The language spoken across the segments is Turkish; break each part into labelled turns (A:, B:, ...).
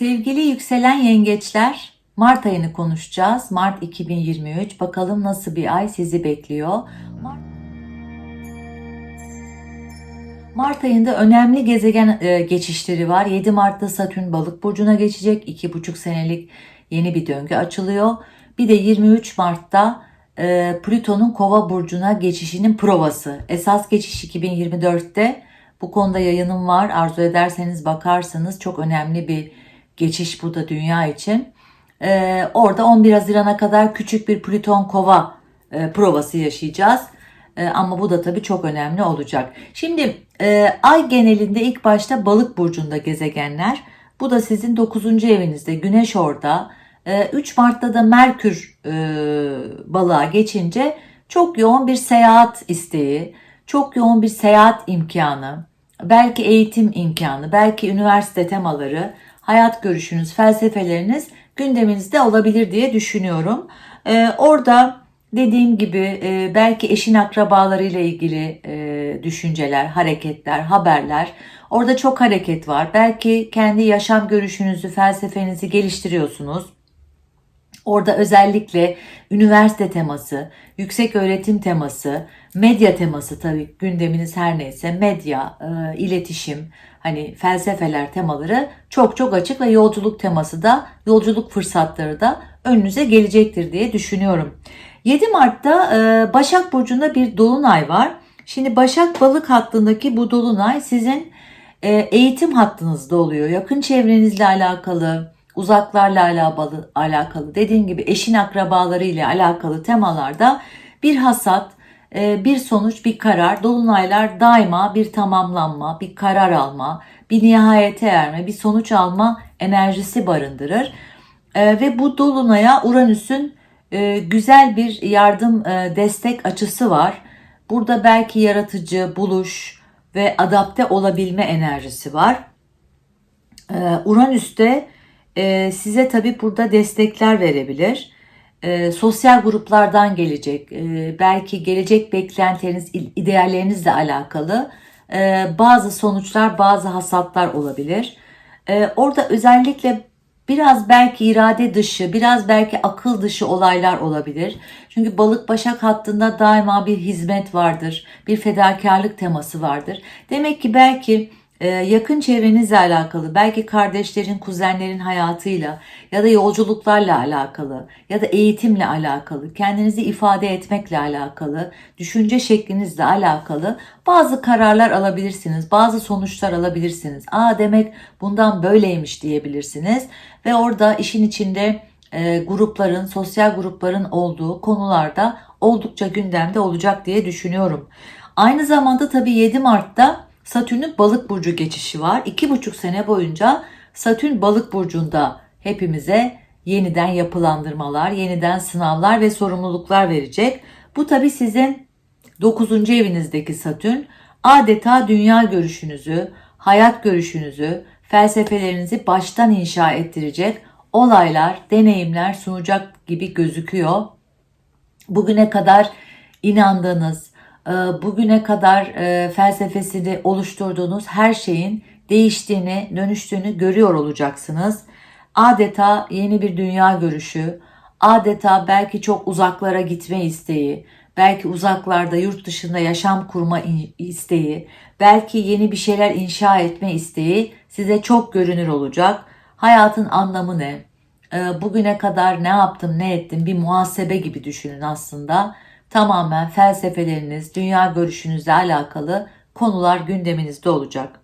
A: Sevgili yükselen yengeçler, Mart ayını konuşacağız. Mart 2023. Bakalım nasıl bir ay sizi bekliyor. Mart, Mart ayında önemli gezegen e, geçişleri var. 7 Mart'ta Satürn balık burcuna geçecek. 2,5 senelik yeni bir döngü açılıyor. Bir de 23 Mart'ta e, Plüton'un kova burcuna geçişinin provası. Esas geçiş 2024'te. Bu konuda yayınım var. Arzu ederseniz bakarsanız çok önemli bir geçiş bu da dünya için. Ee, orada 11 Haziran'a kadar küçük bir Plüton kova e, provası yaşayacağız. E, ama bu da tabii çok önemli olacak. Şimdi e, ay genelinde ilk başta balık burcunda gezegenler. Bu da sizin 9. evinizde. Güneş orada. E, 3 Mart'ta da Merkür e, balığa geçince çok yoğun bir seyahat isteği, çok yoğun bir seyahat imkanı, belki eğitim imkanı, belki üniversite temaları, hayat görüşünüz, felsefeleriniz gündeminizde olabilir diye düşünüyorum. Ee, orada dediğim gibi e, belki eşin akrabalarıyla ilgili e, düşünceler, hareketler, haberler. Orada çok hareket var. Belki kendi yaşam görüşünüzü, felsefenizi geliştiriyorsunuz. Orada özellikle üniversite teması, yüksek öğretim teması, medya teması tabii gündeminiz her neyse medya, e, iletişim, hani felsefeler temaları çok çok açık ve yolculuk teması da yolculuk fırsatları da önünüze gelecektir diye düşünüyorum. 7 Mart'ta e, Başak Burcu'nda bir dolunay var. Şimdi Başak balık hattındaki bu dolunay sizin e, eğitim hattınızda oluyor. Yakın çevrenizle alakalı, uzaklarla alakalı, alakalı dediğim gibi eşin akrabaları ile alakalı temalarda bir hasat, e, bir sonuç, bir karar. Dolunaylar daima bir tamamlanma, bir karar alma, bir nihayete erme, bir sonuç alma enerjisi barındırır. E, ve bu dolunaya Uranüs'ün e, güzel bir yardım destek açısı var. Burada belki yaratıcı, buluş ve adapte olabilme enerjisi var. Uranüs'te size tabi burada destekler verebilir e, sosyal gruplardan gelecek, e, belki gelecek beklentileriniz, ideallerinizle alakalı e, bazı sonuçlar, bazı hasatlar olabilir. E, orada özellikle biraz belki irade dışı, biraz belki akıl dışı olaylar olabilir. Çünkü balık başak hattında daima bir hizmet vardır, bir fedakarlık teması vardır. Demek ki belki ee, yakın çevrenizle alakalı, belki kardeşlerin, kuzenlerin hayatıyla ya da yolculuklarla alakalı ya da eğitimle alakalı, kendinizi ifade etmekle alakalı, düşünce şeklinizle alakalı bazı kararlar alabilirsiniz, bazı sonuçlar alabilirsiniz. Aa demek bundan böyleymiş diyebilirsiniz ve orada işin içinde e, grupların, sosyal grupların olduğu konularda oldukça gündemde olacak diye düşünüyorum. Aynı zamanda tabii 7 Mart'ta Satürn'ün balık burcu geçişi var. İki buçuk sene boyunca Satürn balık burcunda hepimize yeniden yapılandırmalar, yeniden sınavlar ve sorumluluklar verecek. Bu tabi sizin 9. evinizdeki Satürn adeta dünya görüşünüzü, hayat görüşünüzü, felsefelerinizi baştan inşa ettirecek olaylar, deneyimler sunacak gibi gözüküyor. Bugüne kadar inandığınız, bugüne kadar e, felsefesini oluşturduğunuz her şeyin değiştiğini, dönüştüğünü görüyor olacaksınız. Adeta yeni bir dünya görüşü, adeta belki çok uzaklara gitme isteği, belki uzaklarda yurt dışında yaşam kurma isteği, belki yeni bir şeyler inşa etme isteği size çok görünür olacak. Hayatın anlamı ne? Ee, bugüne kadar ne yaptım, ne ettim bir muhasebe gibi düşünün aslında tamamen felsefeleriniz, dünya görüşünüzle alakalı konular gündeminizde olacak.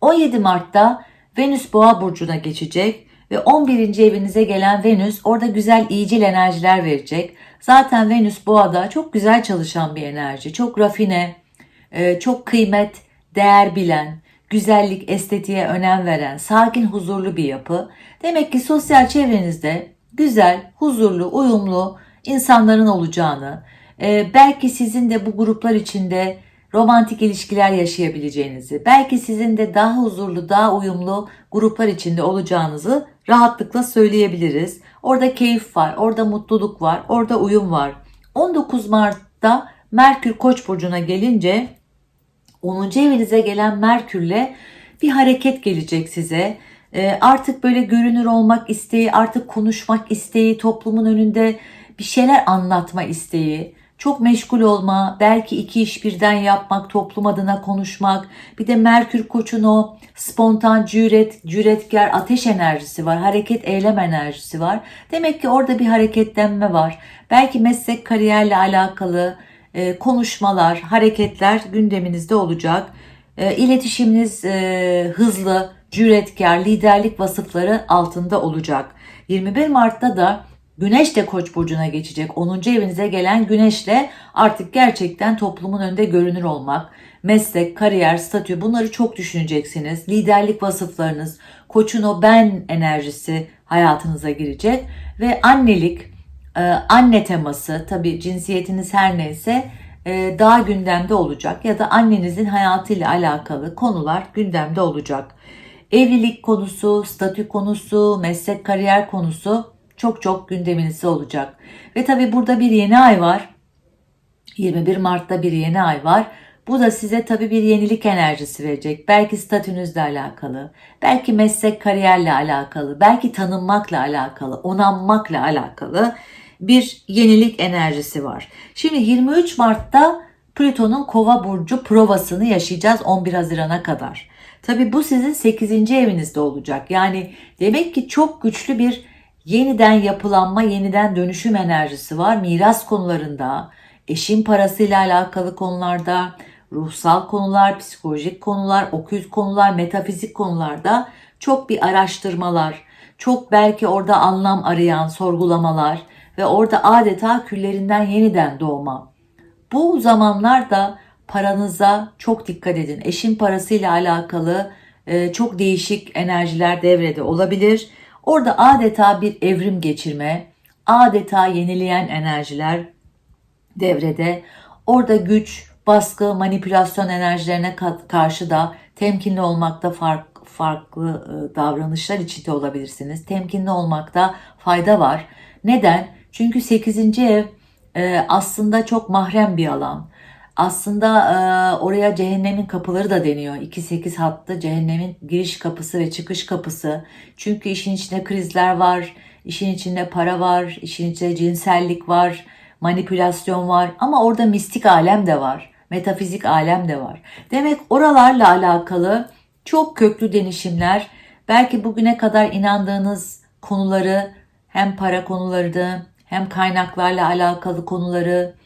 A: 17 Mart'ta Venüs Boğa burcuna geçecek ve 11. evinize gelen Venüs orada güzel iyicil enerjiler verecek. Zaten Venüs Boğa'da çok güzel çalışan bir enerji, çok rafine, e, çok kıymet, değer bilen, güzellik, estetiğe önem veren, sakin, huzurlu bir yapı. Demek ki sosyal çevrenizde güzel, huzurlu, uyumlu insanların olacağını, ee, belki sizin de bu gruplar içinde romantik ilişkiler yaşayabileceğinizi, belki sizin de daha huzurlu, daha uyumlu gruplar içinde olacağınızı rahatlıkla söyleyebiliriz. Orada keyif var, orada mutluluk var, orada uyum var. 19 Mart'ta Merkür Koç burcuna gelince 10. evinize gelen Merkürle bir hareket gelecek size. E, artık böyle görünür olmak isteği, artık konuşmak isteği, toplumun önünde bir şeyler anlatma isteği, çok meşgul olma, belki iki iş birden yapmak, toplum adına konuşmak. Bir de Merkür Koç'un o spontan, cüret, cüretkar, ateş enerjisi var. Hareket, eylem enerjisi var. Demek ki orada bir hareketlenme var. Belki meslek, kariyerle alakalı e, konuşmalar, hareketler gündeminizde olacak. E, iletişiminiz e, hızlı, cüretkar, liderlik vasıfları altında olacak. 21 Mart'ta da Güneş de Koç burcuna geçecek. 10. evinize gelen Güneşle artık gerçekten toplumun önünde görünür olmak, meslek, kariyer, statü bunları çok düşüneceksiniz. Liderlik vasıflarınız, Koç'un o ben enerjisi hayatınıza girecek ve annelik, e, anne teması, tabii cinsiyetiniz her neyse e, daha gündemde olacak ya da annenizin hayatıyla alakalı konular gündemde olacak. Evlilik konusu, statü konusu, meslek kariyer konusu çok çok gündeminizde olacak. Ve tabi burada bir yeni ay var. 21 Mart'ta bir yeni ay var. Bu da size tabi bir yenilik enerjisi verecek. Belki statünüzle alakalı, belki meslek kariyerle alakalı, belki tanınmakla alakalı, onanmakla alakalı bir yenilik enerjisi var. Şimdi 23 Mart'ta Plüton'un Kova burcu provasını yaşayacağız 11 Haziran'a kadar. Tabi bu sizin 8. evinizde olacak. Yani demek ki çok güçlü bir yeniden yapılanma, yeniden dönüşüm enerjisi var. Miras konularında, eşin parasıyla alakalı konularda, ruhsal konular, psikolojik konular, okült konular, metafizik konularda çok bir araştırmalar, çok belki orada anlam arayan sorgulamalar ve orada adeta küllerinden yeniden doğma. Bu zamanlarda paranıza çok dikkat edin. Eşin parasıyla alakalı çok değişik enerjiler devrede olabilir. Orada adeta bir evrim geçirme, adeta yenileyen enerjiler devrede. Orada güç, baskı, manipülasyon enerjilerine karşı da temkinli olmakta fark, farklı e, davranışlar içinde olabilirsiniz. Temkinli olmakta fayda var. Neden? Çünkü 8. ev e, aslında çok mahrem bir alan. Aslında e, oraya cehennemin kapıları da deniyor. 2-8 hattı cehennemin giriş kapısı ve çıkış kapısı. Çünkü işin içinde krizler var, işin içinde para var, işin içinde cinsellik var, manipülasyon var. Ama orada mistik alem de var, metafizik alem de var. Demek oralarla alakalı çok köklü denişimler, belki bugüne kadar inandığınız konuları hem para konuları hem kaynaklarla alakalı konuları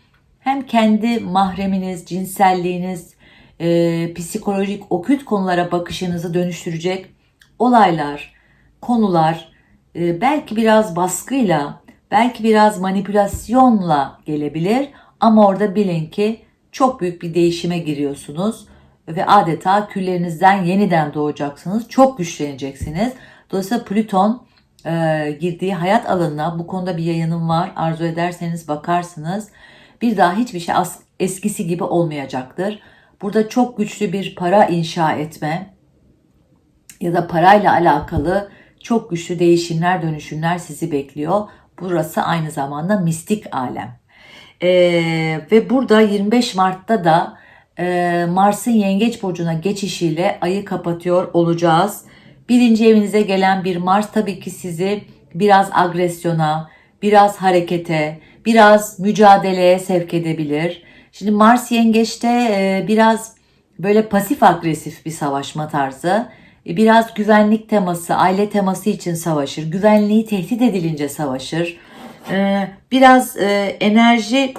A: hem kendi mahreminiz, cinselliğiniz, e, psikolojik, okült konulara bakışınızı dönüştürecek olaylar, konular e, belki biraz baskıyla, belki biraz manipülasyonla gelebilir ama orada bilin ki çok büyük bir değişime giriyorsunuz ve adeta küllerinizden yeniden doğacaksınız. Çok güçleneceksiniz. Dolayısıyla Plüton e, girdiği hayat alanına bu konuda bir yayınım var. Arzu ederseniz bakarsınız bir daha hiçbir şey eskisi gibi olmayacaktır. Burada çok güçlü bir para inşa etme ya da parayla alakalı çok güçlü değişimler, dönüşümler sizi bekliyor. Burası aynı zamanda mistik alem. Ee, ve burada 25 Mart'ta da e, Mars'ın Yengeç Burcu'na geçişiyle ayı kapatıyor olacağız. Birinci evinize gelen bir Mars tabii ki sizi biraz agresyona, biraz harekete, biraz mücadeleye sevk edebilir. Şimdi Mars yengeçte e, biraz böyle pasif agresif bir savaşma tarzı. E, biraz güvenlik teması, aile teması için savaşır. Güvenliği tehdit edilince savaşır. E, biraz enerji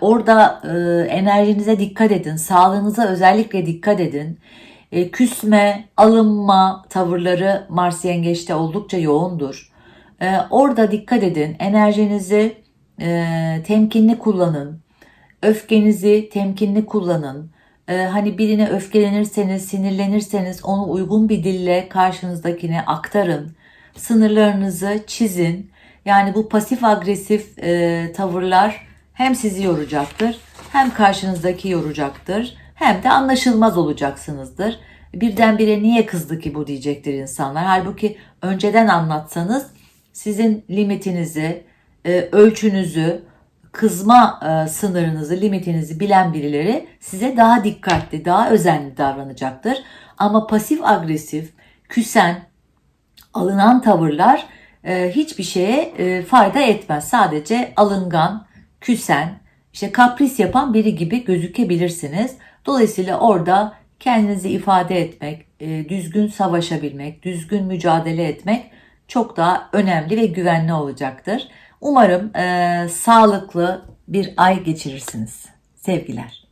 A: orada enerjinize dikkat edin. Sağlığınıza özellikle dikkat edin. Küsme, alınma tavırları Mars yengeçte oldukça yoğundur. Orada dikkat edin. Enerjinizi e, temkinli kullanın. Öfkenizi temkinli kullanın. E, hani birine öfkelenirseniz, sinirlenirseniz onu uygun bir dille karşınızdakine aktarın. Sınırlarınızı çizin. Yani bu pasif agresif e, tavırlar hem sizi yoracaktır, hem karşınızdaki yoracaktır, hem de anlaşılmaz olacaksınızdır. Birdenbire niye kızdı ki bu diyecektir insanlar. Halbuki önceden anlatsanız sizin limitinizi, e, ölçünüzü, kızma e, sınırınızı, limitinizi bilen birileri size daha dikkatli, daha özenli davranacaktır. Ama pasif agresif, küsen, alınan tavırlar e, hiçbir şeye fayda etmez. Sadece alıngan, küsen, işte kapris yapan biri gibi gözükebilirsiniz. Dolayısıyla orada kendinizi ifade etmek, düzgün savaşabilmek, düzgün mücadele etmek çok daha önemli ve güvenli olacaktır. Umarım e, sağlıklı bir ay geçirirsiniz. Sevgiler.